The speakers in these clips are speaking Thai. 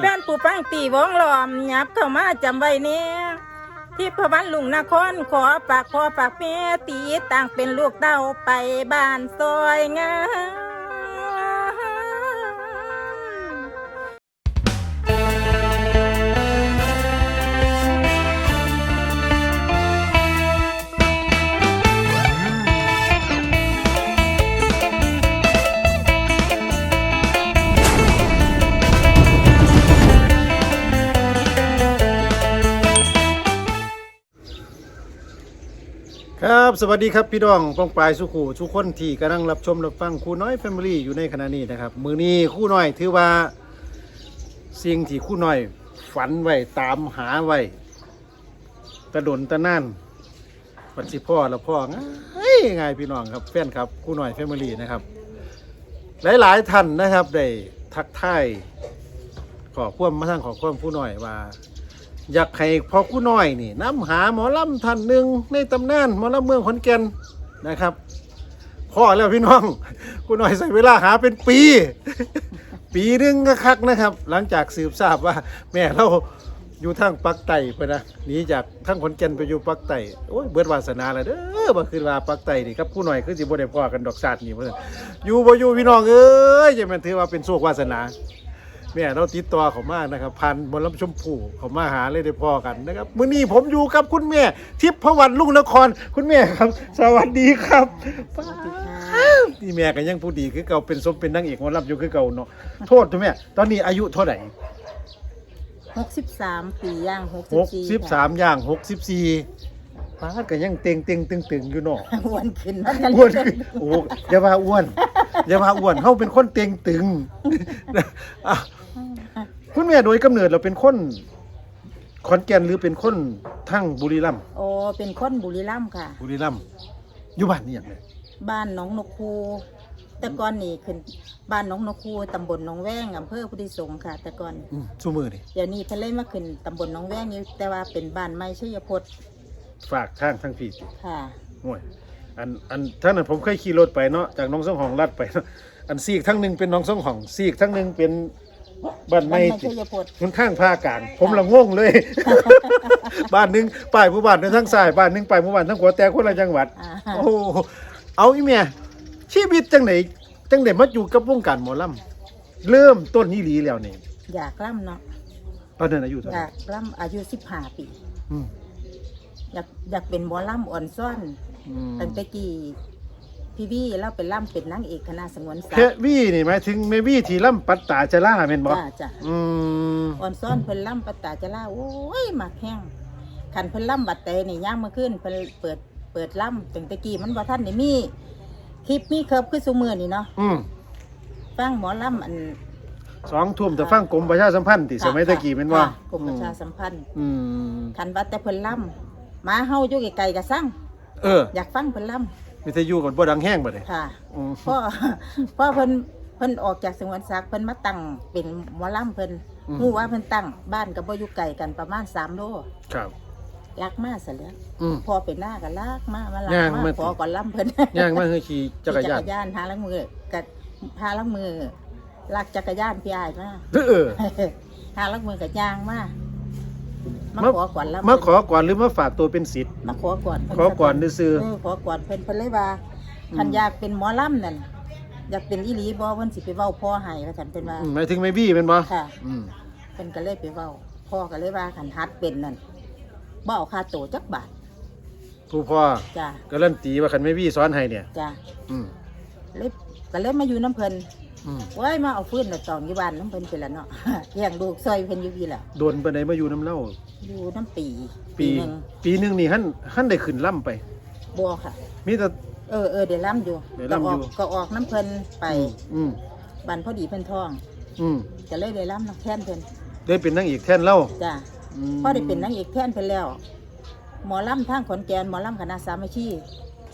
แฟนปูปังตีวงหลอมหยับเข้ามาจำไว้เนี่ยที่พวันลุงนครขอปากพ่อปากแม่ตีต่างเป็นลูกเต้าไปบ้านซอยงาม สวัสดีครับพี่น้องป้องปลายสุขูทุกคนที่กำลังรับชมรับฟังครูน้อยแฟมิลี่อยู่ในขณะนี้นะครับ มือนี้ครู่น้อยถือว่าสิ่งที่ครู่น้อย ฝันไว้ตามหาไว้ตะดนตะนั่นปัจจิพ่อและพ่อง่ายง่ายพี่น้องครับแฟนครับครู่น้อยแฟมิลี่นะครับ หลายๆท่านนะครับได้ทักทายขอความมาทางขอความผู้น้อยว่า อยากให้พอกู้น้อยนี่น้ำหาหมอลำท่านหนึ่งในตำนานหมอลำเมืองขอนแก่นนะครับพ่อแล้วพี่น้องกู้น้อยใส่เวลาหาเป็นปี ปีหนึงก็คักนะครับ หลังจากสืบทราบว่า แม่เราอยู่ทางปักไตไปนะหนีจากทางขอนแก่นไปอยู่ปักไตโอ้ยเบิดวาสนาเลยเด้อมาคืนว่าปักไตนี่ครับกู้หน้อยคือสิบ่ได้พ่อกันดอกซาดนี่เพิ่นอยู่บ่อยู่พี่น้องเอ้ยจะมันถือว่าเป็นโชควาสนา แม่เราติดต่อเขามากนะครับพันบนลำชมพูเขามาหาเลยได้พอกันนะครับมื้อนี้ผมอยู่กับคุณแม่ ทิพพวันลุงนครคุณแม่ครับ สวัสดีครับนี่แม่ก็ยังผู้ดีคือเก่าเป็นสมเป็นนางเอกหมอลำอยู่คือเก่าเนาะโทษทุกแม่ตอนนี้อายุเท่าไหร่หกสิบสามปีย่างหกหกสิบสามย่างหกสิบสี่ป้าดก็ยังเต็งเต็งตึงตึงอยู่เนาะอ้วนขึ้นมากันอ้วนขึ้นโอ้อย่าว่าอ้วน อย่าว่าอ้วนเขาเป็นคนเต็งตึงอะ คุณแม่โดยกำเนิดเราเป็นคนขอนแก่นหรือเป็นคนทั้งบุรีรัมย์โอ้เป็นคนบุรีรัมย์ค่ะ บุรีรัมย์อยู่บ้านนี่อย่างไรบ้านหนองนกคูแต่ก่อนนี่ขึ้นบ้านหนองนกคูตำบลหนองแวงอำเภอพุทธิสงฆ์ค่ะ แต่ก่อนอืมสู้มือนี่เดี๋ยวนี้เพิ่นเลยมาขึ้นตำบลหนองแวงอยู่แต่ว่าเป็นบ้านไม้ชัยพจน์ฝากทางทั้งพี่สิค่ะห่วยอันอันท่านนั้นผมเคยขี่รถไปเนาะจากหน้องสองห้องลัดไปเนาะอันซีกทั้งหนึ่งเป็นหน้องสองห้องซีกทั้งหนึ่งเป็น บ้านบ้าไม้นไม้ติชัยพจน์มันข้างภาคกลาง ผมละงงเลย บ้านหนึ่งป้ายผู้บ้านในทั้งซ้ายบ้านหนึ่งป้ายผู้บ้านทั้งหัวแต่คนละจังหวัด อ่าโอ้โหเอาอีเมียชีวิตจังไหนจังไหนมาอยู่กับวงการหมอลำเริ่มต้นนี่ลีแล้วนี่อยากล่ำเนาะตอนนั้นอายุเท่าอไหร่ยากล่ำอายุสิบห้าปีอืมอยากอยากเป็นหมอล่ำอ่อนซ่อนอืมตั้งแต่กี้ พี่วี่เราเป็นล่ำเป็นนางเอกคณะสงวนสัตแค่ว์วี่นี่หมายถึงเมวี่ที่ล่ำปัตตาจะล่าแม่นบ่จ้าจ้าอืมอ่อนซ่อนเพิ่นล่ำปะตาจะล่าโอ้ยหมักแห้งขันเพิ่นล่ำบัดเตนี่ย่างมาขึ้นเพิ่นเปิดเปิดล่ำตั้งแต่กี้มันว่าท่านนี่มีคลิปมีเคิร์ฟคือสุมือนี่เนาะอืมฟังหมอล่ำอันสองทุ่มแต่ฟังกรมประชาสัมพันธ์ที่สมัยตะกี้แม่นบ่ค่ะกรมประชาสัมพันธ์ อืมขันว่าแต่เพิ่นล่ำหมาเฮาอยู่ไกลๆก็สั่งเออ อยากฟังเพิ่นล่ วิทยุก่อนบ่ดังแห้งบ่ได้ำค่ะอืมพ่อพ่อเพิ่นเพิ่นออกจากสงวนศักดิ์เพิ่นมาตั้งเป็นหมอลำเพิ่นฮู้ว่าเพิ่นตั้งบ้านก็บ่อยู่ไกลกันประมาณ3โลครับลักมาซะแล้วอืม พอเป็นหน้าก็ลากมามาลากย่างมามา พอก่อนลำเพิ่นย่างมาคือขี่จักรยานขี่นหาลังมือกับหาลังมือลากจักรยานพี่อายมาเออ หาลังมือกับย่างมามา มาขอก่อนลำมาขอก่อนหรือมาฝากตัวเป็นศิษย์มาขอก่อนเพิ่ขอก่อนซื่อเออขอก่อนเพิ่นเพิ่นเลยว่าอืมคันอยากเป็นหมอลำนั่นอยากเป็นอีหลีบ่เพิ่นสิไปเว้าพ่อให้ว่าซั่นเพิ่นว่าอืมหมายถึงเมบี้เป็นบ่ค่ะอืมเพิ่นก็เลยไปเว้าพ่อก็เลยว่าคันฮัดเป็นนั่นบ่เอาค่าโตจักบาทผู้พ่อจ้ะการันตีว่าคันเมบี้สอนให้เนี่ยจ้ะอืมเลยก็เลยมาอยู่น้ำเพิ่น อืม ว้ยมาเอาฟื้นเอาตองอยู่บ้านน้ำเพิ่นไปแล้วเนาะ เลี้ยงลูกซอยเพิ่นอยู่พี่แหละโดนไปไหนมาอยู่น้ำเล่าอยู่น้ำปีปีหนึ่งปีหนึงนี่หันหันได้ขึ้นล่ำไป บัวค่ะ มีแต่ เออเออเดี๋ยวล่ำอยู่เดี๋ยวก็ล่ำออยู่อกก็ออกน้ำเพิ่นไปอืมบันพอดีเพิ่นท้องอืมก็เลยได้ล่ำนักแทนเพิ่นได้เป็นนางเอกแทนเล่าจ้ะมพอได้เป็นนางเอกแทนเพิ่นแล้ว หมอล่ำทางขอนแก่นหมอล่ำคณะสามัคคี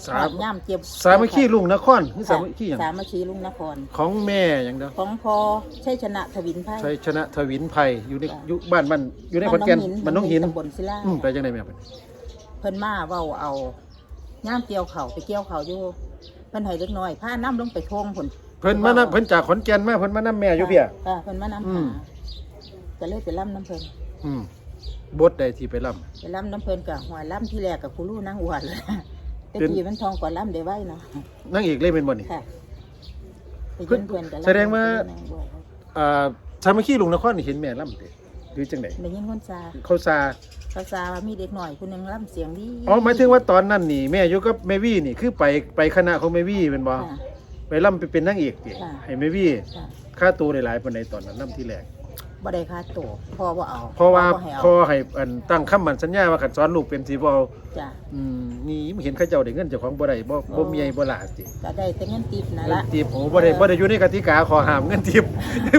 สาหอมดย่ามเจ็บสามัคคีลุงนครนี่สาค่ะมัคคีอย่างสามัคคีลุงนคร ของแม่อย่างเดียวของพอใช่ชนะทวินไพ่ ชัยชนะทวินไพรอยู่ในอยู่บ้านบ้านอยู่ในขอนแก่นบ้านน้องหินตำบลศิลาอืมไปจังไดแม่เป็นเพิ่นมาเว้าเอาย่ามเกี่ยวเขาไปเกี่ยวเขาอยู่เพิ่นให้เล็กน้อยพาน้ำลงไปทงพุ่นเพิ่นมานำเพิ่นจากขอนแก่นมาเพิ่นมานำแม่อยู่เพียค่ะเพิ่นมานำอืหามพก็เลยไปล่ำน้ำเพลินอืมบทใดที่ไปล่ไปล่ำน้ำเพลินกับหัวล่ำที่แรกกับครูรู้นั่งอวดเลย แต่เป็นกี้มันทองกว่าล่ำได้ไว้เนาะำนั่งเอกเล่นเป็นบ่นี่ ค่ะไปยืนเพื่อนกับแสดงว่านั่งอวดอ่าสามัคคีลุงนครนี่เห็นแม่ล่ำเด้หรือจังไดได้ยินคนซาเขาซาเขาซาว่ามีเด็กหน่อยคนหนึงล่ำเสียงดีอ๋อหมายถึงว่าตอนนั้นนี่แม่อยู่กับแม่วี่นี่คือไปไปคณะของแม่วี่เป็นบ่ค่ะ ไปล่ำไปเป็นนางเอกติค่ะ ให้แม่วี่ค่ะค่าตัวหลายๆปานใดตอนนั้นล่ำที่แรก บ่ได้ค่าตัวพ่อบ่เอาเพราะว่าพ่อบ่ให้เอาพอให้อันตั้งคำมั่นสัญญาว่าคันสอนลูกเป็นสิบ่เอาจ้ะอืมนี่เห็นเขาเจ้าได้เงินเจ้าของบ่ได้บ่บ่มีใหญ่บ่หลาสิก็ได้แต่เงินติปนั่นเงินละทิปโอ้บ่ได้บ่ได้อยู่ในกติกาขอห้ามเงินทิป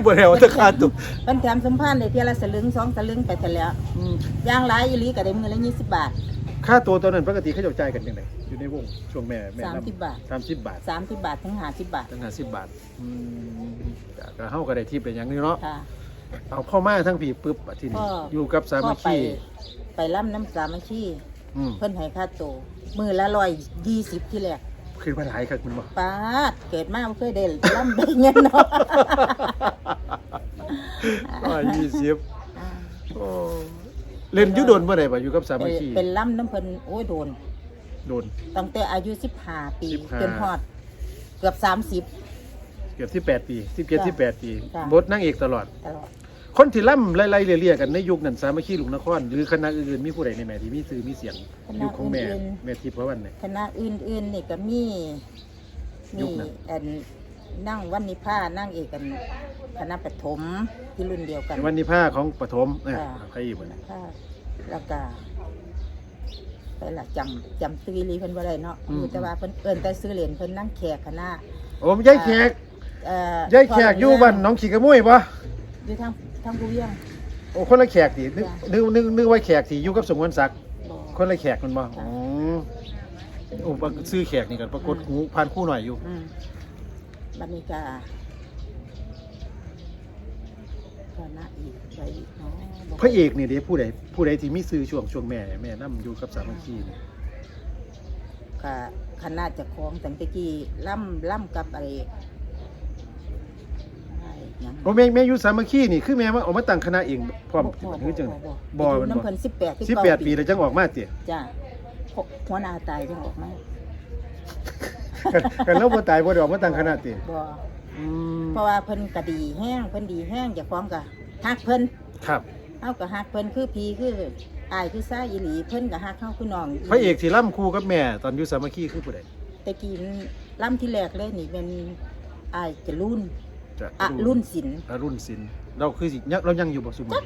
บ่ได้เอาแต่ค่าตัวเพิ่นแถมสมพันธ์ได้เที่ยละสลึงสองสลึงไปแต่แล้วอืมอย่างหลายอีหลีก็ได้มื้อละ20 บาท ค่าตัวตอนนั้นปกติเขาเจ้าจ่ายกันจังไดอยู่ในวงช่วงแม่แม่สามนำสิบบาท 30 บาท30 บาทถึง50บาทตั้ง50บาทอืมก็ก็เฮาก็ได้ทิปเป็นอย่างหนึงเนาะ ค่ะ เอาเข้ามาทั้งพี่ปึ๊บอะทีนี้ก็อยู่กับสามัคไปคีไปล่ำน้ำสามัคคีอืมเพิ่นให้ค่าตัวมื้อละ120ที่แรกคือมาหลายคักมันบ่ปาดเกิดมาบ่เคยได้ล่ำได้เงินเนาะ ร้อยยี่สิบอ่าโอ้เล่นอยุดนเมื่อไหร่บ่อยู่กับสามัคคีเป็นล่ำน้ำเพิ่นโอ้ยโดน โดน ตั้งแต่อายุ15ปี15 จนฮอด เกือบ 30 เกือบที่แปดปีสิบเจ็ดจ้ะที่แปดปีจ้ะ บทนางเอกตลอด ตลอด คนที่ล่ำไล่ๆเลี่ยๆกันในยุคนั้นสามัคคีลุงนคร หรือคณะอื่นๆมีผู้ใดในแม่ที่มีชื่อมีเสียงยุคของแม่แม่ทิพย์พระวันเนี่ย คณะอื่นๆนี่ก็มียุมีคนั้น อันนั่งวันนิพานั่งเอกกันคณะปฐมที่รุ่นเดียวกันวันนี้ผ้าของปฐมเอ้ยค่ะ ใครอีกบ่เนี่ยค่ะแล้วก็ไปละจำจำซื้อลีเพิ่นบ่ได้เนาะรู้แต่ว่าเพิ่นเอิ้นแต่ซื้อเหรียญเพิ่นนั่งแขกคณะโอ้ยายแขกเอ่อยายแขกอยู่บ้านหน้องขี้กระมุ้ยปะอยู่ทาง ทางผู้เวียง โอ้คนละแขกตินึกจ้ะนึกนึกนึกว่าแขกที่อยู่กับสมวนศักดิ์บ่ คนละแขกมันบ่จ้ะอ๋อโอ้ปะซื้อแขกนี่กันปรากฏหูผ่านคู่หน่อยอยู่ อืมบัดนี้ก็คณะอีกไปอีกเนาะบ่พระเอกนี่เด้ผู้ใดผู้ใดที่มีซื้อช่วงช่วงแม่แม่นํอยู่กับสามัคคีนี่ก็คณะเจะคองตั้งแต่กี้ล่ำล่ำกับอะไรอะไรห ยังโอ้แม่แม่อยู่สามัคคีนี่คือแม่ว่าออกมาตั้งคณะเองพร้อมบ่บ่คือจังบ่บ่บ่อยู่มันบ่น้ำเพิ่นสิบแปด18ปีแล้วจังออกมาติจ้าหัวหน้าตายจังออกมากันกันแล้วบ่ตายบ่ได้ออกมาตั้งคณะติบ่อืมเพราะว่าเพิ่นก็ดีแห้งเพิ่นดีแห้งเจะฟ้าของก็ฮักเพิ่นครับเฮาก็ฮักเพิ่นคือพี่คืออายคือซ้ายอีหลีเพิ่นก็ฮักเฮาคือน้องพระเอกที่ร่ำคู่กับแม่ตอนอยู่สามัคคีคือผู้ใดแต่กี้มันล่ำที่แรกเลยนี่เป็นอายจะรุ่น จะอะรุ่นศิลป์อรุ่นศิลป์เราคือสิยังเรายังอยู่บ่ซุมื้อ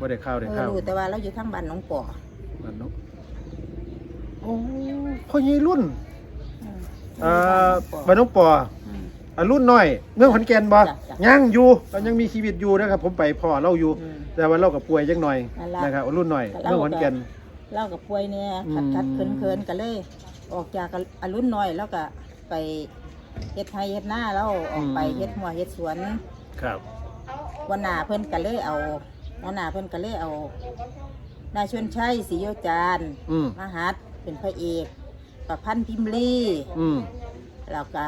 บ่ได้ข่าวได้เออข่าวรู้แต่ว่าเราอยู่ทางบ้านหนองปอนั่นเนาะโอ้พ่อใหญ่รุ่นอืมอ่าบ้าบ้านนหนน้องปอองปออืมอ่ารุ่นน้อยเมืองขอนแก่นบ่จ้ะจ้ะยังอยู่เรายังมีชีวิตอยู่นะครับ ผมไปพ่อเราอยู่อืมแต่ว่าเราก็ป่วยจังหน่อยนั่นล่ะนะครับรุ่นน้อยแต่เราเมืองขอนแก่นเล่ากับป่วยเนี่ยอืมขัดขัดเขินเขินกันเลย ออกจากอารุ่นน้อยแล้วก็ไป เฮ็ดไทยเฮ็ดหน้าแล้วออกไปเฮ็ดหัวเฮ็ดสวนครับ วันหนาเพิ่นก็เลยเอาวันหนาเพิ่นก็เลยเอานายชวนชัยศรีโยจารอืมมาหัดเป็นพระเอกประพันธ์พิมพ์ลีอืมแล้วก็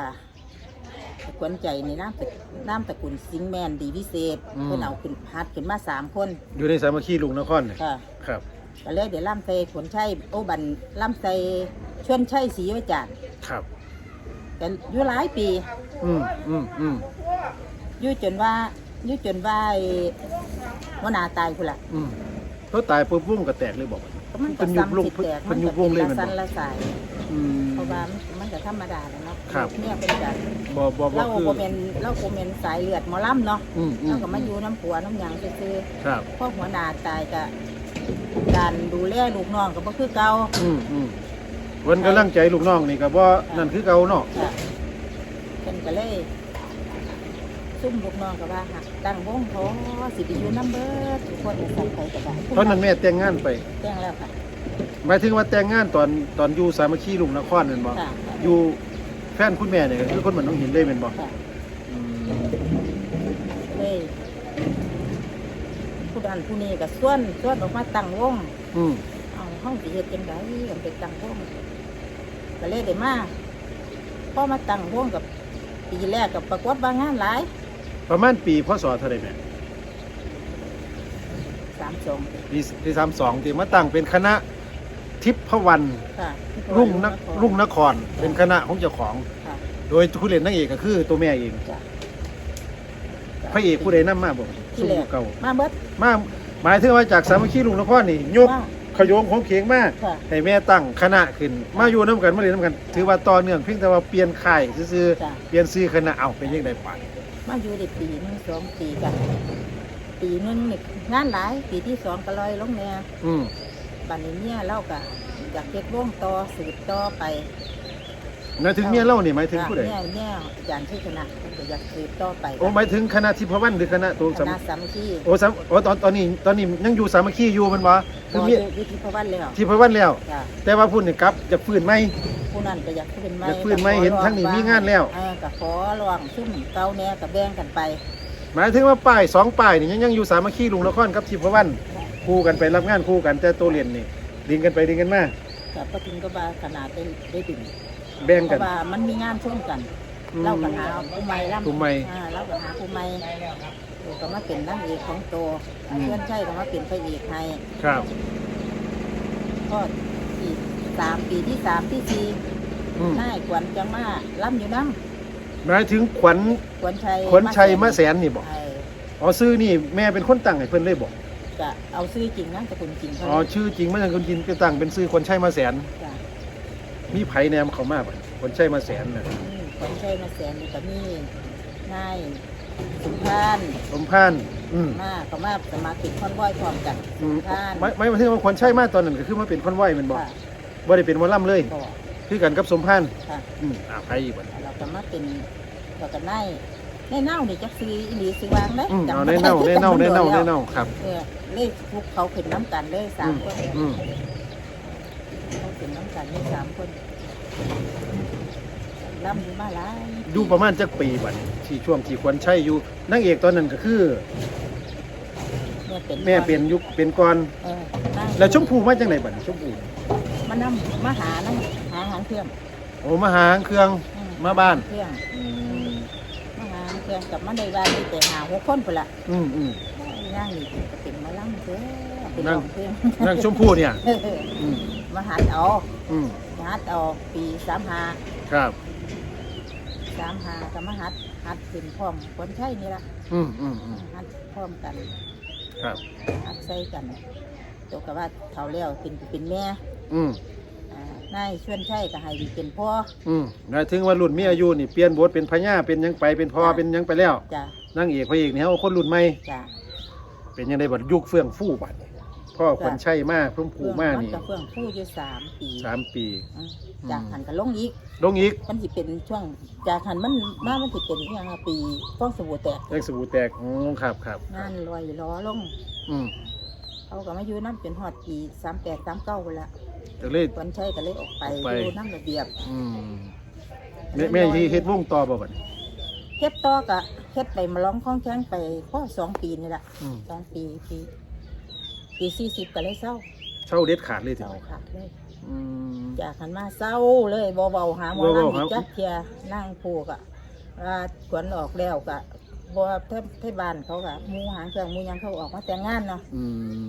ขวัญใจในน้ำตระน้ำตระกุลสิงห์แมนดีวิเศษเพิ่นเอาขึ้นหัดขึ้นมาสามคนอยู่ในสามัคคีลุงนครเนี่ยค่ะ ครับ ก็เลยเดี๋ยวล่ำใส่ขนชัยโอ้บันล่ำใส่ชวนชัยศรีโยจารครับ กันอยู่หลายปีอืมอืมอืมอยู่จนว่าอยู่จนว่าไอ้หัวหน้าตายพุ่นละอืมเขาตายปุ๊บวงก็แตกเลยบอกว่าก็มันเป็ก็นยุบลซ้ำงสิแตกเป็มันนยุก็บวงเลยเป็นแมันละบสัอนกละสาย อืม เพราะว่ามันมันก็ธรรมดาแล้วเนาะครับ เนี่ยเป็นกันบ่บ่บ่เราคือโบเป็นเราโบเป็นสายเลือดหมอลำเนาะอืมอืเรามก็มาอยู่น้ำผัวน้ำหยังซื่อครับ ๆพ่อหัวหน้าตายก็การดูแลลูกน้องก็บ่คือเก่าอืมอืม เพิ่นกำลังใจลูกน้องนี่ก็บ่นั่นคือเก่าเนาะค่ะเป็นก็เลยซุ่มลูกน้องก็ว่าหักตั้งวงเขาสิไปอยู่น้ำเบิดทุกคนจะใส่ไปก็ได้ตอนนั้นแม่แต่งงานไปแจ้งแล้วค่ะหมายถึงว่าแต่งงานตอนตอนอยู่สามัคคีลุงนครนั่นบ่ค่ะอยู่แฟนคุณแม่เนี่ยก็คือคนเหมือนน้องหินเลยแม่นบ่ค่ะอืมเลยผู้ดันผู้นี้ก็ส่วนส่วนออกมาตั้งวงอืม เอาห้องสิเฮ็ดจังไดกันไปตั้งวง ก็เลยได้มาพอมาตั้งวงกับปีแรกกับปรากฏว่างานหลายประมาณปีพศเท่าใดแม่ามสองปีปีสามสองที่มาตั้งเป็นคณะทิพวันค่ะรุ่งนรุ่งนครเป็นคณะของเจ้าของ ค่ะโดยผู้เล่นนางเอกก็คือตัวแม่เองจ้ะพระเอกผู้ใดนำมาบอกที่สู้แรกเก่ามาเบิดมาหมายถึงว่าจากสามัคคีลุงนครนี่ยกมา ขโยงของเขียงมาค่ะให้แม่ตั้งคณะขึ้น มาอยู่น้ำกันมาเรียนน้ำกัน ถือว่าต่อเนื่องเพียงแต่ว่าเปลี่ยนค่ายซื่อจ้ะๆเปลี่ยนซื้อคณะเอาเป็นยังไงป่านมาอยู่ได้ปีหนึงสองปีกันปีหนึงนี่งานหลายปีที่สองก็ลอยลงแนวอืม บัดนี้เนี่ยเล่าก็อยากเก็ดวงต่อสืบต่อไป หมายถึงเมียเล่านี่หมายถึงผู้ใดเนี่ยเนี่ยอาจารย์ที่คณะก็อยากสืบต่อไปโอ้หมายถึงคณะทิพวันหรือคณะตัวคสามณะสามัคคีโอ้สามโอ้ตอนตอนนี้ตอนนี้ยังอยู่สามัคคีอยู่มันวะพคืออมีอยู่ที่พระวันแล้วทิพวันแล้ว จ้ะแต่ว่าพูดนี่กลับจะฟื้นไหม ผู้นั้นก็อยากขึ้นไหมอยากขึ้นไหมเห็นทั้งนี้มีงานแล้ว เออก็ขอลองซุ่มเก่าแน่กับแบ่งกันไป หมายถึงว่าป้ายสองป้ายนี่ยังยังอยู่สามัคคีลุงนครกับทิพวันคู่กันไปรับงานคู่กันแต่ตัวเรียนนี่ดิงกันไปดิงกันมา แต่พอถึงก็บาขนาดได้ได้ดึง แบ่งเพกัน ราะว่ามันมีงานช่วงกัน อืมเล่าปัญหาผู้ใหม่ล่ำผู้ใหม่ อ่าเล่าปัญหาผู้ใหม่ตัวก็มาเป็นนางเอกของโตอืม เพื่อนใช่ก็มาเป็นพระเอกให้ครับก็ปีสามปีที่สามที่สี่อืมนายขวัญจังมาล่ำอยู่น้หมายถึงขวัญำขวัญชัยขวัญชัยมะแสนนี่บอกเอออ๋อซื้อนี่แม่เป็นคนตั้งให้เพิ่นเลยบอกจะเอาซื้อจริงนะสกุลจริงเขาอ๋อชื่อจริงไม่ใช่คนจินก็ตั้งเป็นซื้อขวัญชัยมะแสน จ้ะ มีไผแนมเขามาบ่ขวัญชัยมะแสนน่ะนี่ขวัญชัยมาแสนอยู่กับนี่นายสุพานสมพานอืมมาก็มาสมาชิกคอนวอยพร้อมกันอืมสุพานไม่ไม่หมายถึงว่าขวัญชัยมาตอนนั้นก็คือมาเป็นคนไหวแมันบอกค่ะบ่ได้เป็นหมอลำเลยก็คือกันกับสมพานค่ะอืมอ่าไผอีกบ่เราก็มาเป็นเราก็นายในเน่านี่จักซื้ออีหลีซื้อวางได้อืมจำเอาบ่ในเน่าในได้เน่าในเน่าจำบ่ในได้เน่าครับเออเลขทุกเขาขึ้นน้ำกันเลยสามคนอืม เขาขึ้นน้ำกันเลยสามคนล่ำอยู่มาหลายดูประมาณจักปีบัดนี้ที่ช่วงที่ขวัญชัยอยู่นางเอกตอนนั้นก็คือ แม่เป็นแม่เป็นยุคเป็นก่อนเออนั่งแล้วชมพูมาจากไหนบัดนี้ชมพูมานำมาหานั่งหาหางเครื่องโอ้มาหาเครื่องอืมาบ้าน เครื่องอืมมาหาเครื่องกับมาในบ้านนี่แต่หาหัวคนไปละอืมอืมนั่งนี่ก็เป็นมาล่ำเถอะเป็นนั่ร้องงเพลงนางชมพูเนี่ยเอออืม มาหัดเอาอืมมาหัดเอาปีสามหาครับ สามหากับมาหัดหัดเป็นพร้อมคนใช่นี่ละอืมอืมอืมหัดพร้อมกันครับ หัดใส่กันตัวกับว่าเท่าแล้วเป็นเป็นแม่อืมอ่านายชวนใช่ก็ให้เป็นพ่ออืมหมายถึงว่ารุ่นมีอายุนี่เปลี่ยนบทเป็นพญาเป็นหยังไปเป็นพ่อจ้ะเป็นหยังไปแล้วจ้ะนางเอกพระเอกนี่เขาคนรุ่นใหม่จ้ะเป็นยังไงบัดยุคเฟื่องฟู่บัดนี้ พ่อจ้ะขวัญชัยมากพุ่มผูเฟื่องมากมันนี่กับเฟื่องฟู่อยู่สามปีสามปีอืมจากหันกับลงอีกลงอีกมันสิเป็นช่วง จากหันมันมามันสิเป็นอย่างปีฟ้องสบู่แตกเลขสบู่แตกอ๋อครับครับงานลอยล้อลง อืมเขาก็มาอยู่น้ำเป็นฮอดปีสามแปดสามเก้าไปละก็เลยวันชัยก็เลยออกไปออกไปอยู่น้ำระเบียบ อืมแม่แม่ที่เฮ็ดวงต่อบ่บัดนี้เฮ็ดต่อกะเฮ็ดไปมาร้องข้องแข้งไปพ่อสองปีนี่แหละอืมสองปีปี ปีสี่สิบก็เลยเศร้าเช่าเด็ดขาดเลยถึเศร้างขาดเลยอืม จากหันมาเศร้าเลยเบาๆหาหมอเบาๆลำครัอีบกจักเทียนั่งผูกอะว่าขวัญออกแล้วกะบ่เทพเทศบานเขากะมูหางเครื่องมูหยังเขาออกมาแต่งงานเนาะอื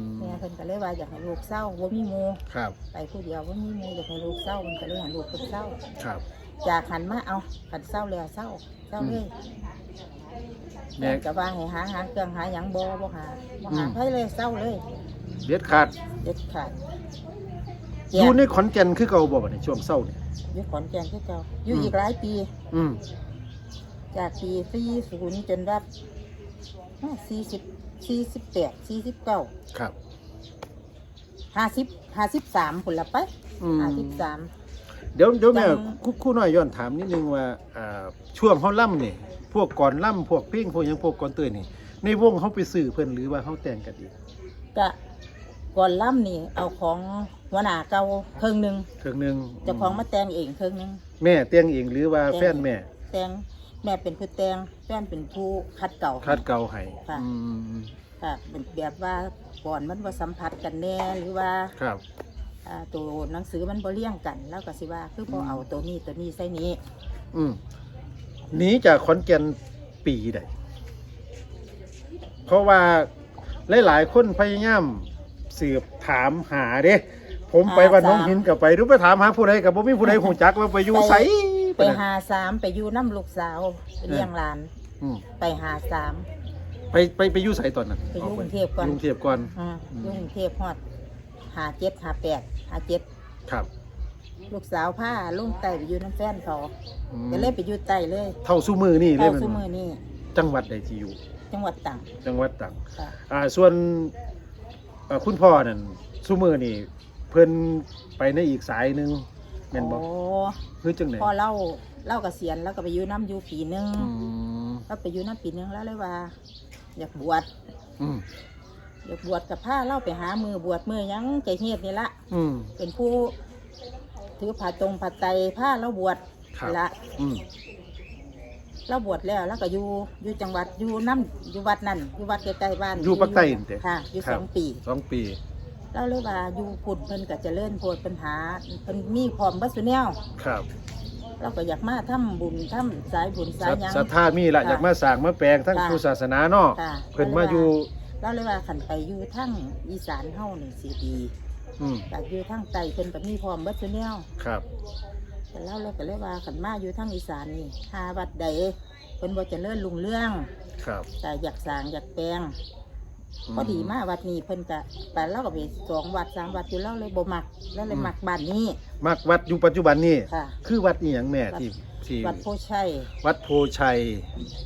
มแม่เพิ่นก็เลยว่าอยากให้ลูกเศร้าบ่มีหมูครับไปผู้เดียวบ่มีหมูอยากให้ลูกเศร้ามันก็เลยให้ลูกเพิ่นเศร้า ครับจากหันมาเอาขันเศร้าแล้วเศร้าเศร้าเลยแม่แม่ก็ว่าให้หาหางเครื่องหาหยังบ่บ่หาบ่หาอืม ไผเลยเศร้าเลย เด็ดขาดเด็ดขาดอยู่ในขอนแก่นคือเก่าบ่บัดนี้ช่วงเศร้าเนี่ยอยู่ขอนแก่นคือเก่าอยู่อืมอีกหลายปี อืมจากปี40จนรับ40 48 49ครับ50 53พุ่นละไปอืม53เดี๋ยวเดี๋ยวแม่จังครู่ครู่น้อยย้อนถามนิดนึงว่าอ่าช่วงเขาล่ำนี่พวกก่อนล่ำพวกเพลงพวกหยังพวกก่อนเตือนนี่ในวงเขาไปซื้อเพิ่นหรือว่าเขาแต่งกันเองก็ ก่อนล่ำนี่ เอาของหัวหน้าเก่าเครื่องหนึงเครื่องหนึงเจ้าของมาแต่งเองเครื่องหนึง แม่แต่งเองหรือว่าแฟนแม่แตงแม่เป็นผู้แตงแฟนเป็นผู้คัดเก่า คัดเก่าให้ค่ะ อืมค่ะเป็นแบบว่าก่อนมันว่าสัมผัสกันแน่หรือว่าครับ อ่าตัวหนังสือมันบ่เลี่ยงกัน แล้วก็สิว่าคือพอเอาตัวนี้ตัวนี้ใส่นี้อืมหนีจากขอนแก่นปีใดเพราะว่าหลายๆคนพยายาม สืบถามหาเด้ผมไปวันน้องหินกับไปหรือไปถามหาผู้ใดกับบ่มีผู้ใดหูจักว่าไปอยู่ไสไปหาสามไปอยู่น้ำลูกสาวไปเลี้ยงหลาน อืมไปหาสามไปไปไปอยู่ไสตอนนั้นไปอยู่กรุงเทพก่อนกรุงเทพก่อนอืมอยู่กรุงเทพฮอดหาเจ็ดหาแปดหาเจ็ดครับ ลูกสาวผ้าลุงไต่ไปอยู่น้ำแฟนเขาอืมก็เลยไปอยู่ไต่เลย เท่าสู้มือนี่เลยเข้ามันสู่มือนี่จังหวัดใดที่อยู่ จังหวัดตรังจังหวัดตรังค่ะอ่าส่วน เอ่อคุณพ่อนั่นสู้มือนี่เพิ่นไปในอีกสายหนึงแม่นบ่โอ้คือจังได๋พอเล่าเล่าเกษียณแล้วก็ไปอยู่น้ำอยู่ปีหนึงอืมแล้วไปอยู่น้ำปีหนึงแล้วเลยว่า อยากบวชอืมอยากบวชกับผ้าเล่าไปหามือบวชมือหยังใจเฮ็ดนี่ละอืมเป็นผู้ถือผ้าตรงผ้าไตรผ้าเราบวชครับละอืม เราบวชแล้วแล้วก็อยู่อยู่จังหวัดอยู่น้ำอยู่วัดนั่นอยู่วัดใกล้ๆบ้านอยู่ภาคใต้นี่เด้ ค่ะ อยู่ครัสบองปี สองปี เราเลยว่าอยู่ปุ่นเพิ่นก็เจะเลื่อนโพดปัญหาเพิ่นมีพร้อมบัสสุแนวครับเราก็อยากมาทำบุญทำสายบุญสายหยัง ศรัทธามีละค่ะอยากมาสร้างมาแปลงทั้งค่ะผู้ศาสนาเนาะค่ะเพิ่นมาอยู่เราเลยว่าขันไปอยู่ทั้งอีสานเฮานี่สิดีอืมแต่อยู่ทั้งใต้เพิ่นก็มีพร้อมบัสสุแนว ครับ แต่เราเลยก็เลยว่าขันมาอยู่ทั้งอีสานนี่หาวัดใดเพิ่นบ่เจริญรุ่งเรื่อง ครับ แต่อยากสร้างอยากแปลงม พอดีมาวัดนี้เพิ่นก็ไปเราก็ไปสองวัดสามวัดอยู่แล้วเลยบ่มักแล้วเลยอืมมักบ้านนี้มักวัดอยู่ปัจจุบันนี่ค่ะ คือวัดอีหยังแม่ที่ที่วัดโพชัยวัดโพชัย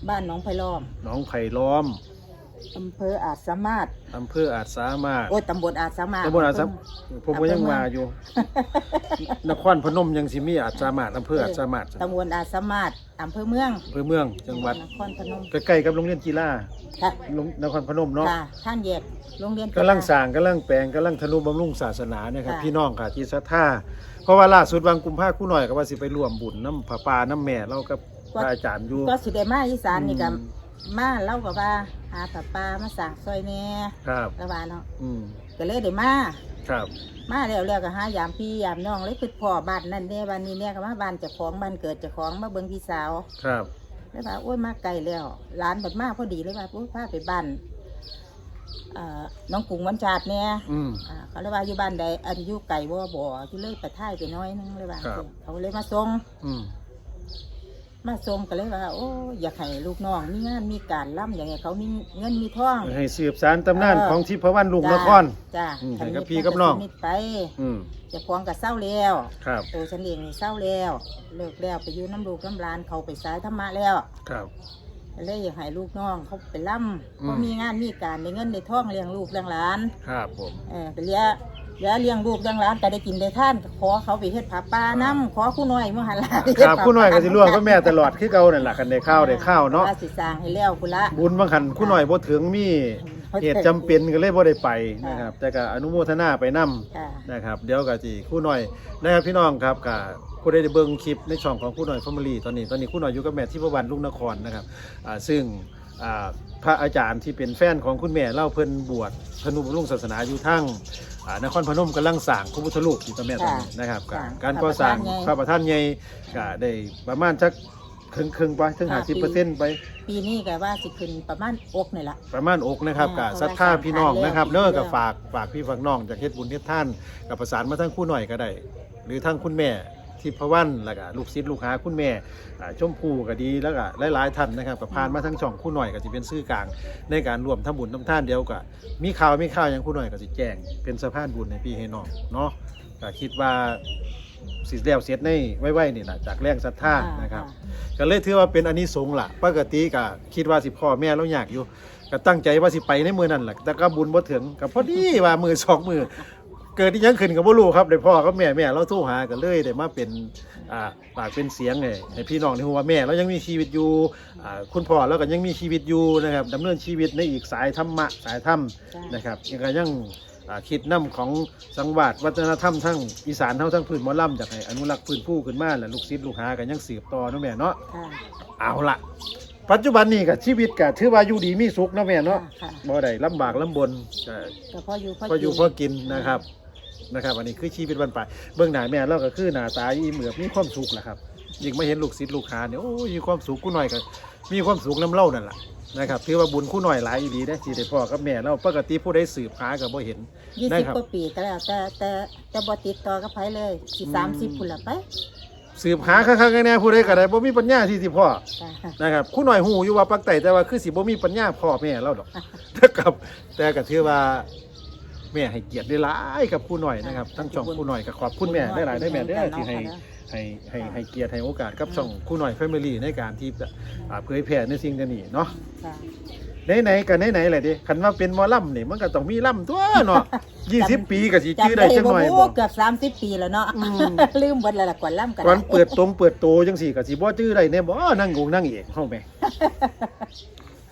บ้านหนองไผ่ล้อม หนองไผ่ล้อม อำเภออาจสามารถอำเภออาจสามารถโอ้ยตำบลอาจสามารถตำบลอาจสามผมก็ยังอำเภอเมืองมาอยู่ นครพนมยังสิมีอาจสามารถอำเภออาจสามารถตำบลอาจสามารถอำเภอเมืองอำเภอเมืองจังหวัดนครพนมใกล้ๆกับโรงเรียนกีฬาค่ะโรงนครพนมเนาะค่ะท่านแยกโรงเรียนกำลังสร้างกำลังแปลงกำลังทะนุบำรุงศาสนาเนี่ยครับค่ะ พี่น้องค่ะที่ศรัทธาเพราะว่าล่าสุดวังกุมภาคู่หน่อยก็ว่าสิไปร่วมบุญน้ำผาป่าน้ำแม่เรากับพระอาจารย์อยู่ ก็สิได้มาอีสานนี่ก็อืม มาเล่ากับว่าหาผ้าป่ามาสั่งซอยแหน่ครับ ระว่าเนาะอืมก็เลยได้มาครับ มาแล้วแล้วก็หายามพี่ยามน้องเลยคือพ่อบ้านนั่นเด้บ้านนี้เนี่ยก็มาบ้านเจ้าของบ้านเกิดเจ้าของมาเบิ่งพี่สาว ครับเลยว่าโอ้ยมาไกลแล้วร้านบัดมาพอดีเลยว่าโอ้ยพาไปบ้านเอ่อน้องกุ้งวันชาติเนี่ยอืมอ่าเขาเลยว่าอยู่บ้านใดอันอยู่ไก่บ่บ่ที่เลยไปท่ายไปน้อยนึงเลยว่าครับ เขาเลยมาส่งอืม มาส่งก็เลยว่า โอ้ยอยากให้ลูกน้องมีงานมีการล่ำอย่างไงเขามีเงินมีทอง ให้สืบสารตำนานเออ ของทิพพวันลุงนคร จ้าอืมคันให้กับมีพี่กับน้อง มิตรไปอืมเจะพองกับเศร้าแล้วครับตัวฉันเองนี่เศร้าแล้ว เลิกแล้วไปอยู่น้ำลูกน้ำร้านเขาไปสายธรรมะแล้ว ครับ เลยอยากให้ลูกน้องเขาไปล่ำอืม เขามีงานมีการได้เงินได้ทองเลี้ยงลูกเลี้ยงหลาน ครับผม เออไปเลี้ย เลี้ยเลี้ยงลูกเลี้ยงหลานแต่ได้กินได้ท่านขอเขาไปเฮ็ดผาป่าน้ำขอคู่น้อยมื่อหันหลานครับคุณหน่อยก็สิร่วมกับแม่ตลอดคือเก่านั่นแหละกันได้ข้าวได้ข้าวเนาะ ว่สิสร้างให้แล้วคุณละ บุญบางหันคุณหน่อยบ่ถึงมีเหตุจำเป็นก็เลยบ่ได้ไปนะครับ แต่ก็อนุโมทนาไปนํค่ะ นะครับเดี๋ยวก็สิคู่หน่อยนะครับพี่น้องครับก็ผู้ใดได้เบิ่งคลิปในช่องของคู่หน่อย Family ตอนนี้ตอนนี้คู่หน่อยอยู่กับแม่ที่ประวันลุงนครนะครับอ่าซึ่งอ่า พระอาจารย์ที่เป็นแฟนของคุณแม่เล่าเพิ่นบวชพนุบำรุงศาสนาอยู่ทั้งอ่านครพนมกำลังสร้างพระพุทธรูปที่ตัวแม่ตอนนี้นะครับก็การก่อสร้างพระประธานใหญ่ก็ได้ประมาณสักครึ่งครึ่งๆไปถึง50%ไป ปีนี้ก็ว่าสิขึ้นประมาณอกนี่ละประมาณอกนะครับอ่ากับเพราะว่าศรัทธาพี่น้องนะครับสร้างเน้อแล้วกับฝากฝากพี่ฝากน้องจากเฮ็ดบุญเฮ็ดท่านกับประสานมาทั้งคู่หน่อยก็ได้ หรือทั้งคุณแม่ ทิพวรรณแล้วก็ลูกศิษย์ลูกหาคุณแม่อ่าชมพู่ก็ดีแล้วก็หลายๆท่านนะครับกับผ่านมาทั้งช่องคู่หน่อยก็จะเป็นซื่อกลาง ในการรวมทำบุญทำท่านเดียวกับมีข่าวมีข่าวอย่างคู่หน่อยก็สิแจ้งเป็นสะพานบุญในพี่ให้น้องเนาะก็คิดว่าสิแล้วเสร็จในไว้ๆนี่แหละจากแรงศรัทธานะครับ ก็เลยถือว่าเป็นอันนี้สงส์ล่ะปกติก็คิดว่าสิพ่อแม่เราอยากอยู่ก็ตั้งใจว่าสิไปในมือนั่นแหละแต่ก็บุญบ่ถึงก็พอดีว่ามือสองมือเกิดที่ยังขึ้นกับบ่รู้ครับได้พ่อกับแม่แม่เราโทรหากันเลยได้มาเป็นอ่าปากเป็นเสียงไงให้พี่น้องได้รู้ว่าแม่เรายังมีชีวิตอยู่อ่าคุณพ่อเราก็ยังมีชีวิตอยู่นะครับดำเนินชีวิตในอีกสายธรรมะสายธรรมจ้ะนะครับยังก็ยังอ่าคิดนํของสังวาสวัฒนธรรมทั้งอีสานทั้งทั้งพื้นหมอลำจากให้อนุรักษ์พื้นผู้ขึ้นมาและลูกศิษย์ลูกหากันยังสืบต่อเนาะแม่เนาะค่ะ เอาละปัจจุบันนี้กับชีวิตก็ถือว่าอยู่ดีมีสุขเนาะแม่เนาะค่ะ บ่ได้ลำบากลำบนก็ ก็พออยู่พอพออยู่กินพอกินนะครับ นะครับอันนี้คือชีวิตวันไปเบื้องหน้าแม่เราก็คือหน้าตาอีเหมือบมีความสุขแหละครับยิ่งมาเห็นลูกศิษย์ลูกหาเนี่ยโอ้ยมีความสุขกูหน่อยก็มีความสุขน้ำเล่านั่นแหละนะครับถือว่าบุญคู่หน่อยหลายอีดีนะที่ได้พ่อกับแม่เราปกติผู้ใดสืบหาก็บ่เห็นยี่ได้สิบครับ กว่าปีก็แล้วแต่แต่แต่บ่ติดต่อกับไผเลยสิสามสิบพุ่นละไปสืบหาคักๆแน่ๆผู้ใดก็ได้บ่มีปัญญาที่สิพ่อ จ้ะ นะครับคู่หน่อยหูอยู่ว่าปักไตแต่ว่าคือสิบ่มีปัญญาพ่อแม่เราดอก นะครับ แต่ก็ถือว่า แม่ให้เกียรติได้หลายกับคู่หน่อยนะครับ ทั้งช่องคู่หน่อยก็ขอบคุณแม่ได้หลายได้แม่ได้อที่ให้ให้ให้ให้เกียรติให้โอกาสกับช่องคู่หน่อยแฟมิลี่ในการที่จะอ่าเผยแผ่ในสิ่งนี้เนาะจ้ะไหนๆกันไหนๆแหละดิคันว่าเป็นหมอลำนี่มันก็ต้องมีลำตัวเนาะยี่สิบปีก็สิชื่อได้จังหน่อยบ่บ่ เกือบสามสิบปีแล้วเนาะอืม ลืมเบิดแล้วล่ะกว่าล่ำกันก่อนเปิดตรงเปิดโตจังสี่ก็สิบ่ชื่อได้แน่บ่นั่งงงนั่งเอกเฮาแม่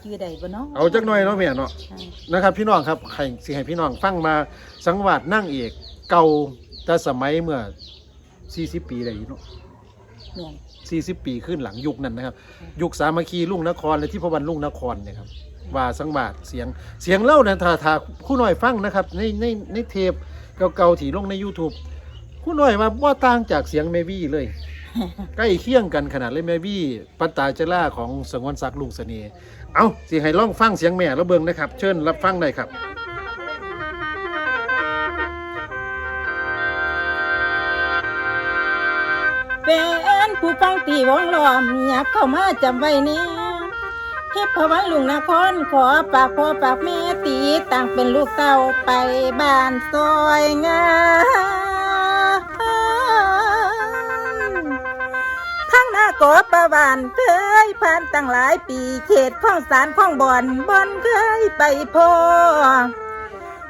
ชื่อใดบ่เนาะเอาจักหน่อยเนาะแม่เนาะใช่นะครับ พี่น้องครับให้สิให้พี่น้องฟังมาสังวาดนั่งเอกเก่าแต่สมัยเมื่อ 40 ปีได้อยู่เนาะแม่น40 ปีขึ้นหลังยุคนั้นนะครับ ยุคสามัคคีลุงนครและที่พระวันลุงนครเนี่ยครับว่าสังวาดเสียงเสียงเล่านะถ้าถ้าคู่หน่อยฟังนะครับ ในในในเทปเก่าๆที่ลงใน YouTube คู่หน่อยมาบ่ต่างจากเสียงแมวี่เลย ใกล้เคียงกันขนาดเลยแมวี่ปัตตาเจล่าของสงวนศักดิ์ลุงเสน่ห์ เอาสิให้ลองฟังเสียงแม่แล้วเบิ่งนะครับ เชิญรับฟังได้ครับเป็นผู้ฟังตีวงล้อมอยากเข้ามาจำไว้เนี่ยเทพพวันลุงนครขอปากพ่อปากแม่ตีต่างเป็นลูกเต้าไปบ้านซอยงาน ทั้งหน้าโกประวานเคยผ่านตั้งหลายปีเขตข้องสารข้องบอนบอนเคยไปพ่อ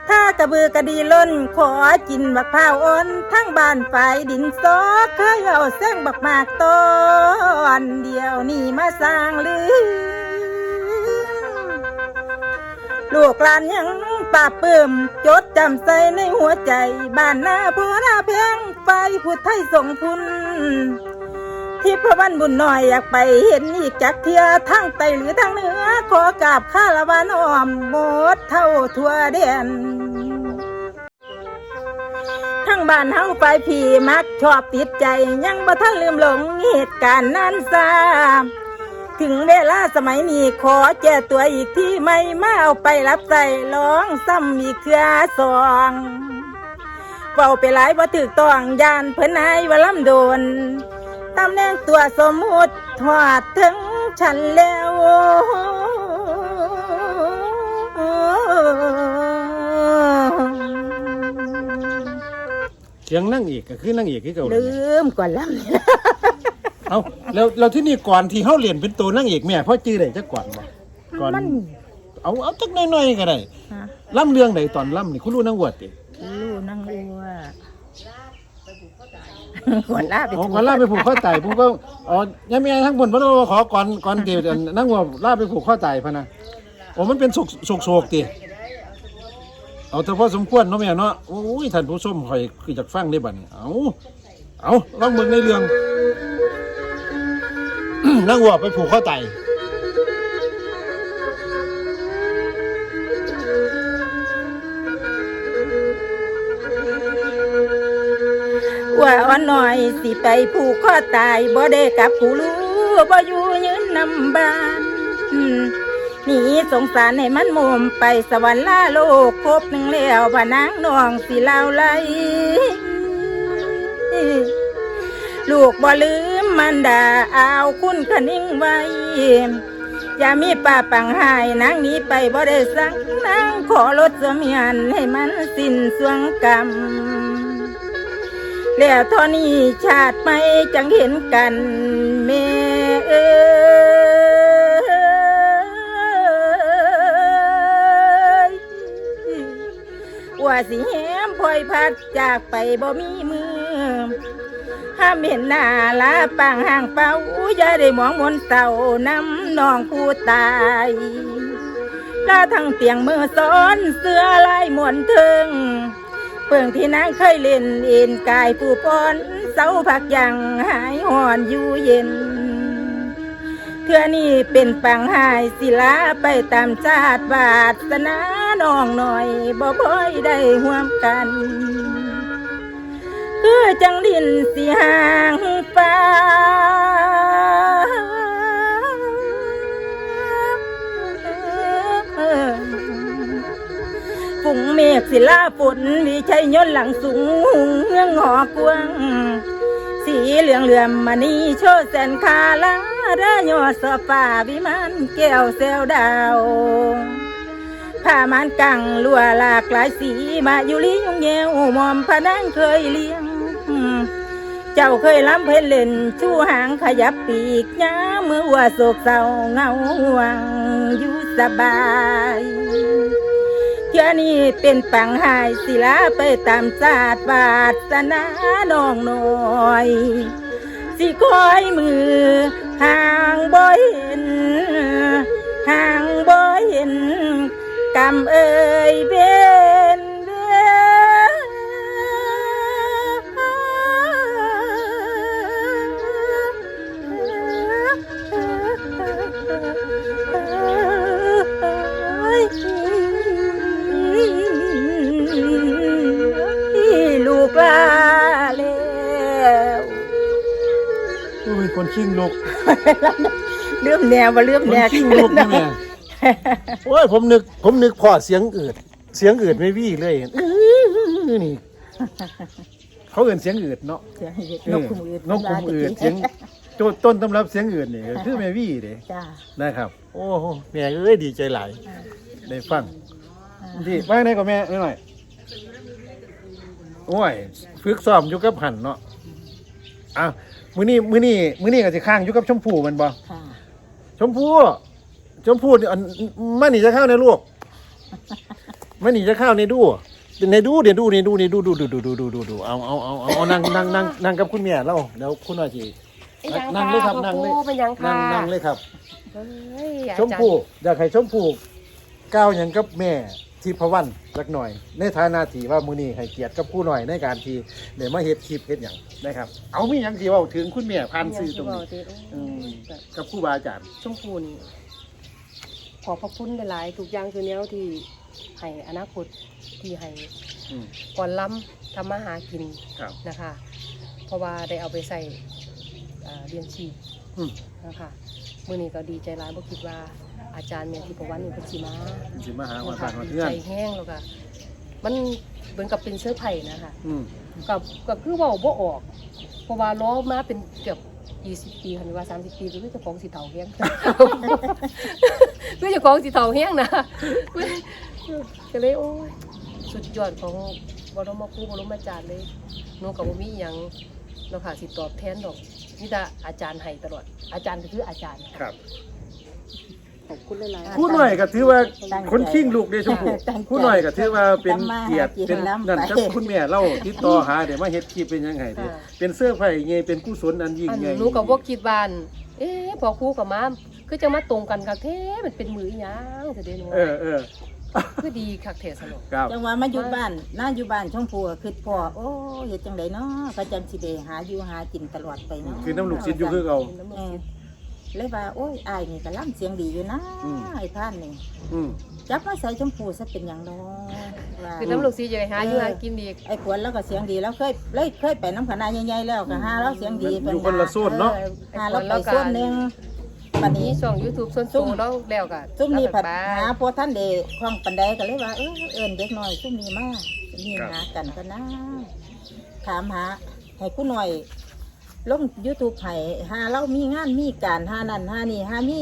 ถ้ากระบือกระดีล้นขอกินบักพร้าวอ้นทั้งบ้านฝ่ายดินซอเคยเอาแซงบักหมากต้นเดียวนี่มาสร้างลือลูกหลานยังปราบปลื้มจดจำใส่ในหัวใจ บ้านนาพัวนาเพียงไฟพุทธไทยส่งทุน ที่พระวันบุญหน่อยอยากไปเห็นอีกจากเทียทั้งไตหรือทั้งเหนือ ขอกราบข้าละวานอ้อมหมดเท่าทั่วแดนทั้งบ้านเฮาไปพี่มักชอบติดใจ ยังบ่ทันลืมหลงเหตุการณ์นั้นซาถึงเวลาสมัยนี้ขอแก้ตัวอีกที่ไม่มาเอาไปรับใส่ร้องซ้ำอีกเครือสองเฝ้าไปหลายบ่ถึกต้องยานเพิ่นให้ว่าลำโดน ตำแหน่งตัวสมมุติทอดถึงฉันแล้วเสียงนั่งเอกก็คือนั่งเอกที่เก่าเลยลืมก่อนลำนี่ละเอาแล้วเราที่นี่ก่อนที่เฮาเรียนเป็นตัวนั่งเอกแม่พ่อจื้อได้จักก่อนบ่ก่อนมันเอาเอาจักหน่อยๆก็ได้ฮะล่ำเรื่องใดตอนล่ำนี่คุณรู้นั่งวดติลูนั่งอัว ก่อนลาไปอ๋อก่อนล่าไปผูกข้อตายผมก็อ๋อยังมีทั้งบนพระเราขอก่อนก่อนเดี๋ยวนั่งว่าล่าไปผูกข้อตายพะนะโอ้มันเป็นโศกโศกโศกติเอาแต่พอสมควรเนาะแม่เนาะโอ้ยท่านผู้ชมคอยคืออยากฟังได้บัดนี้เอาเอาลองเบิ่งในเรื่องนั่งวัวไปผูกข้อต ว่าอ่อนหน่อยสิไปผูกข้อตายบ่ได้กับผู้รู้บ่อยู่ยืนนำบ้านหนีสงสารให้มันมุมไปสวรรค์ล่าโลกพบหนึ่งแล้วพนางนองสิลาไหลลูกบ่ลืมมันดาเอาคุณคนิ่งไว้อย่ามีป่าปังหายนางหนี้ไปบ่ได้สังนางขอลดเสมียนให้มันสิ้นสวงกรรม แล้วท่านี้ชาติไม่จังเห็นกันแม่เอ้ยว่าสิแหมพลอยพัดจากไปบ่มีมือห้ามเห็นหน้าลาปางห่างเป้าอย่าได้มองมนเต่าน้ำน้องผู้ตายลาทั้งเตียงมือซ้อนเสื้อลายมวนเทิง เปิ่งที่นางเคยเล่นเอ็นกายผู้ปอนเสาผักยังหายห่อนอยู่เย็น เทื่อนี้เป็นปังหายศิลาไปตามชาติบาสนาน้องหน่อยบ่บ่อยได้ห่วมกันคือจังดินสีหางฟ้าุ้งเมฆศิลาฝนวิชัยยนหลังสูงเมืองหอกวง สีเหลืองเหลื่อมมณีโชดแสนคาลาเรยอดสอฟ้าวิมานแก้วแซวดาวผ้ามานกังลัวหลากหลายสีมาอยู่ลิยงเยวมอมพนังเคยเลี้ยง เจ้าเคยล้ำเพลนเล่นชูหางขยับปีกย้าเมื่อว่าโศกเศร้าเงาหวังอยู่สบาย เที่ยนี้เป็นปังหายศิลาไปตามศาสตร์บาสนาน้องน้อย สิคอยมือห่างบ่เห็นห่างบ่เห็นกำเอ่ยเบน คนชิงลูกเลื่อมแนวมาเลื่อมคนแนวชิงลูกนี่แม่โอ้ยผมนึก ผมนึกพอเสียงอืดเสียงอืดไม่วี่เลยอื้อนี่ เขาเอื่นเสียงอืดเนาะเสียงเห็ดเออนกขุมอืดนกขุมอืดเสียงโจต้นตำรับเสียงอืดนี่ก็คือแม่วี่เด้จ้านะครับ โอ้โหแม่เอ้ยดีใจหลายได้ฟังที่ว่าไงก็แม่ไม่หน่อยโอ้ยฝึกซ้อมอยู่กับหันเนาะอ้าว มื้อนี้มื้อนี้มื้อนี้ก็สิข้างอยู่กับชมพู่แมันบ่ค่ะชมพู่ชมพู่นี่อันมันนี่จะเข้าในลูกมันนี่จะเข้าในดูในดูเดี๋ยวดูในดูในดูดูดูดูดูดูดูดูเอาเอาเอาเอาเอานั่งนั่งนั่งนั่งกับคุณแม่เราเดี๋ยวคุณว่าสิเป็นยังนั่งเลยครับะนั่งเลยพ่อปู่เป็นยังนั่ค่ะงนั่งเลยครับ เฮ้ยอาชจารมย์พู่อยากให้ชมพู่ก้าวหยังกับแม่ ที่พวันสักหน่อย ในฐานะที่ว่ามื้อนี้ให้เกียรติกับผู้หน่อยในการที่เดี๋ยวมาเฮ็ดคลิปเฮ็ดหยังนะครับ เอามีหยังสิเว้าถึงคุณแม่ผ่านสื่อตรงนี้ยังสิอืบอกมสิแบบกับครูบาอาจารย์ชมพูนี่ขอพระคุณหลายๆทุกอย่างคือแนวที่ให้อนาคตที่ให้อืมก่อนล้ำทำมาหากินครับ นะคะ เพราะว่าได้เอาไปใส่เอ่อเรียนชีพอืม นะคะมื่อนี้ก็ดีใจร้ายบ่คิดว่า อาจารย์เมียที่ประวันนี่เพิ่นสิมาสิมาหาว่านะบ้าคะนว่าดีเพื่อใจนแห้งแล้วก็มันเหมือนกับเป็นเสื้อร์ไผ่นะคะอืมกับก็คือเว่าบ่ออก เพราะว่าล้อมาเป็นเกือบ20 ปีคันว่า 30 ปีคือเจ้าของสีเทาแห้ง คือเจ้าของสีเทาแห้งนะก็เลยโอ้ยสุดยอดของบรมครูบรมอาจารย์เลยหนูกับบ่มีหยังเนาะค่ะสิตอบแทนดอกนี่แต่อาจารย์ให้ตลอด อาจารย์ก็คืออาจารย์ ครับ ขอบคุณหลายผู้หน่อยก็ถือว่าตั้งใจคนชิงลูกเดชมพูตั้งใจผู้หน่อยก็ถือว่าเป็นทำมาหาเกียรติกินเป็นล้ำนั่นไปกับคุณแม่เล่าติดต่อหาเดี๋ยวมาเฮ็ดคลิปเป็นยังไงดิเป็นเสื้อไผ่ไงเป็นกุศลอันยิ่งอันใหญ่หนูกับบ่คิดบ้านเอ๊ะพอครูกับมาคือจะมาตรงกันคักแท้มันเป็นมืออีหยังจะได้หนูเออเออคือดีคักแท้สนุกครับ จังหวะมาอยู่บ้านน่าอยู่บ้านช่องผัวคือพ่อโอ้เฮ็ดจังไดเนาะก็จังสิได้หาอยู่หากินตลอดไปเนาะคือน้ำลูกศิษย์อยู่คือเก่า เออ เลยว่าโอ้ยอายนี่ก็ล่ำเสียงดีอยู่นะอืม ไอ้ท่านนี่อืม จับมาใส่ชมพูซะเป็นหยังเนาะว่า คือน้ำลูกซีจะไปหาอยู่หากินอีก ไอ้ขวัญแล้วก็เสียงดีแล้วเคยเลยเคยไปน้ำขนาดใหญ่ๆแล้วก็หาแล้วเสียงดีอยู่คนละโซนเนาะออหาแล้วไปโซนหนึงบัดนี้นี้ช่อง YouTube ส่วนซุ่ตัวมเราแล้วก็ซุ่มนี้ผัดไปหาพวกท่านเดคล่องปันไดก็เลยว่าเออเอินเด็กน้อยซุ่มนี้มานี่ครับหากันก็นะถามหาให้ผู้หน่อย ลง YouTube ให้หาเรามีงานมีการหานั่นหานี่หามี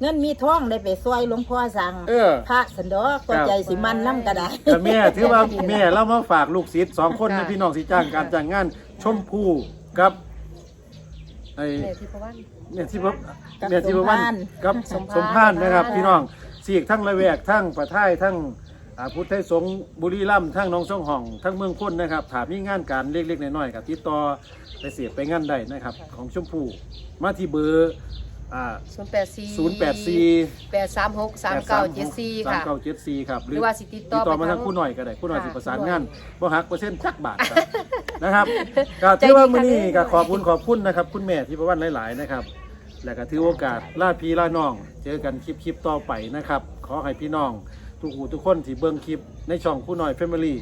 เงินมีทองได้ไปซอยหลวงพ่อสั่งเออ พระสันดอกก็ใจสิมันน้ำก็ได้ แต่แม่ถือว่าแม่เรามาฝากลูกศิษย์สองคนในพี่น้องสิจ้างการจ้างงานชมพู่กับไอ้แม่ที่พวัน เนี่ยที่พบกับเนี่ยที่พบวันสมภารกับสสมมภารภารนะครับค่ะพี่น้องสีกทั้งระแวกทั้งประท้ายทั้ง อ่าพุทธไทยสงฆ์บุรีรัมย์ทั้งหน้องช่องห้องทั้งเมืองพ้นนะครับถามมีงานการเล็กๆน้อยๆกับติดต่อไปเสียบไปงานได้นะครับ ของชมพู่มาที่เบอร์อ่า084 084 836 3974ค่ะ 3974ครับหรือว่าสิติดต่อติดต่อมาไปทางทางคู่หน่อยก็ได้คู่หน่อยค่ะสิประสานคู่หน่อยงานบ่หักเปอร์เซ็นต์จักบาทครับ นะครับก็ถือว่ามื้อนี้ก็ขอบคุณขอบคุณนะครับ คุณแม่ที่ประวันหลาย ๆ นะครับ แล้วก็ถือโอกาสล่าพี่ล่าน้อง เจอกันคลิปคลิปต่อไปนะครับ ขอให้พี่น้อง ทุกหูทุกคนที่เบิ่งคลิปในช่องคู่หน่อยแฟมิลี่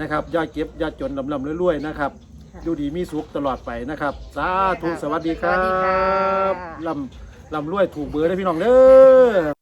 นะครับอย่าเก็บอย่าจนลำลำรวยๆนะครับอยู่ดีมีสุขตลอดไปนะครับสาธุสวัสดีครัสวัสดีค่ะบลำลำรวยถูกเบอร์ได้พี่น้องเด้อ